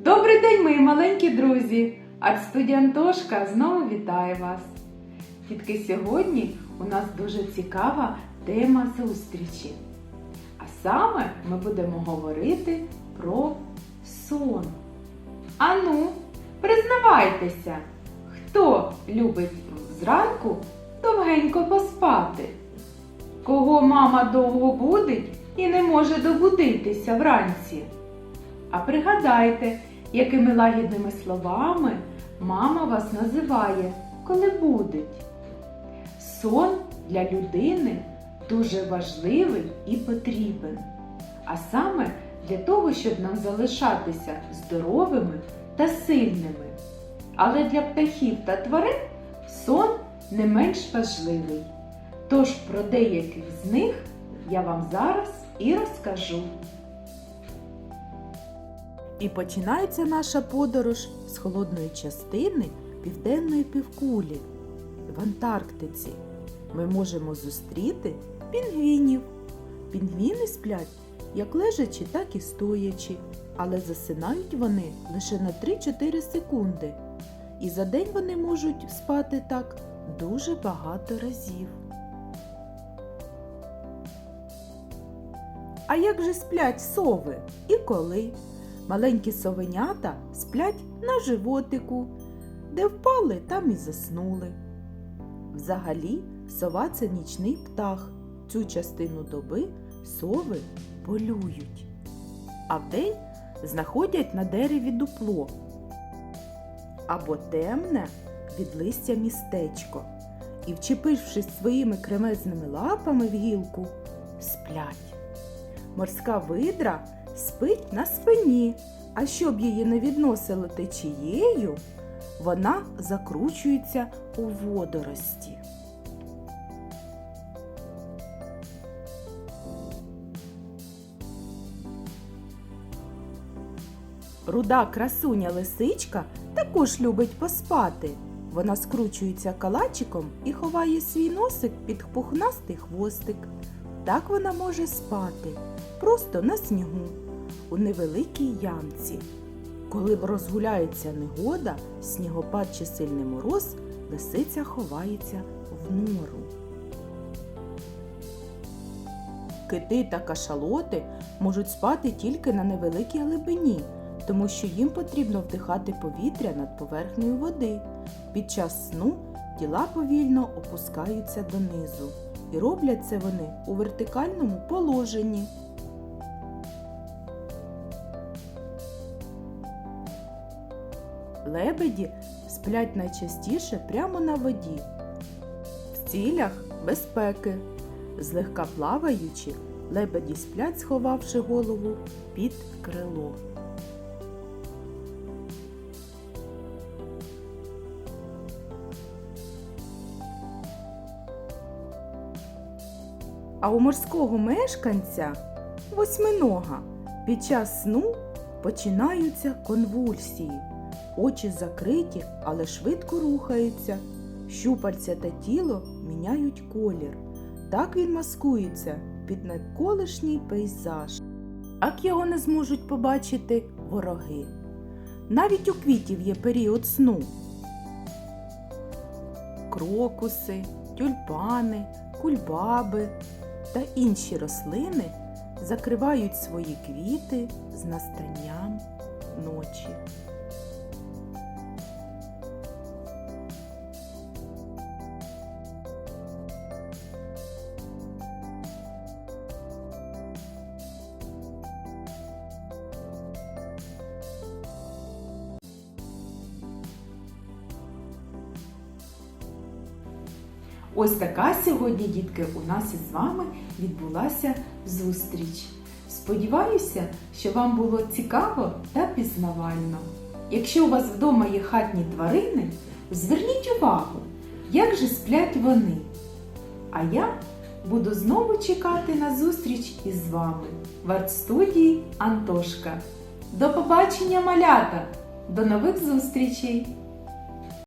Добрий день, мої маленькі друзі! Артстудія Антошка знову вітає вас. Тільки сьогодні у нас дуже цікава тема зустрічі. А саме ми будемо говорити про сон. Ану, признавайтеся, хто любить зранку довгенько поспати? Кого мама довго будить і не може добудитися вранці? А пригадайте, якими лагідними словами мама вас називає, коли будить. Сон для людини дуже важливий і потрібен. А саме для того, щоб нам залишатися здоровими та сильними. Але для птахів та тварин сон не менш важливий. Тож про деяких з них я вам зараз і розкажу. І починається наша подорож з холодної частини південної півкулі. В Антарктиці ми можемо зустріти пінгвінів. Пінгвіни сплять як лежачи, так і стоячи, але засинають вони лише на 3-4 секунди. І за день вони можуть спати так дуже багато разів. А як же сплять сови і коли? Маленькі совенята сплять на животику, де впали, там і заснули. Взагалі, сова це нічний птах. Цю частину доби сови полюють, а вдень знаходять на дереві дупло або темне від листя містечко і, вчепившись своїми кремезними лапами в гілку, сплять. Морська видра спить на спині, а щоб її не відносило течією, вона закручується у водорості. Руда красуня лисичка також любить поспати. Вона скручується калачиком і ховає свій носик під пухнастий хвостик. Так вона може спати просто на снігу у невеликій ямці. Коли розгуляється негода, снігопад чи сильний мороз, лисиця ховається в нору. Кити та кашалоти можуть спати тільки на невеликій глибині, тому що їм потрібно вдихати повітря над поверхнею води. Під час сну тіла повільно опускаються донизу. І роблять це вони у вертикальному положенні. Лебеді сплять найчастіше прямо на воді, в цілях безпеки. Злегка плаваючи, лебеді сплять, сховавши голову під крило. А у морського мешканця восьминога під час сну починаються конвульсії. Очі закриті, але швидко рухаються. Щупальця та тіло міняють колір. Так він маскується під навколишній пейзаж. Так його не зможуть побачити вороги. Навіть у квітів є період сну. Крокуси, тюльпани, кульбаби та інші рослини закривають свої квіти з настанням ночі. Ось така сьогодні, дітки, у нас із вами відбулася зустріч. Сподіваюся, що вам було цікаво та пізнавально. Якщо у вас вдома є хатні тварини, зверніть увагу, як же сплять вони. А я буду знову чекати на зустріч із вами в арт-студії Антошка. До побачення, малята! До нових зустрічей!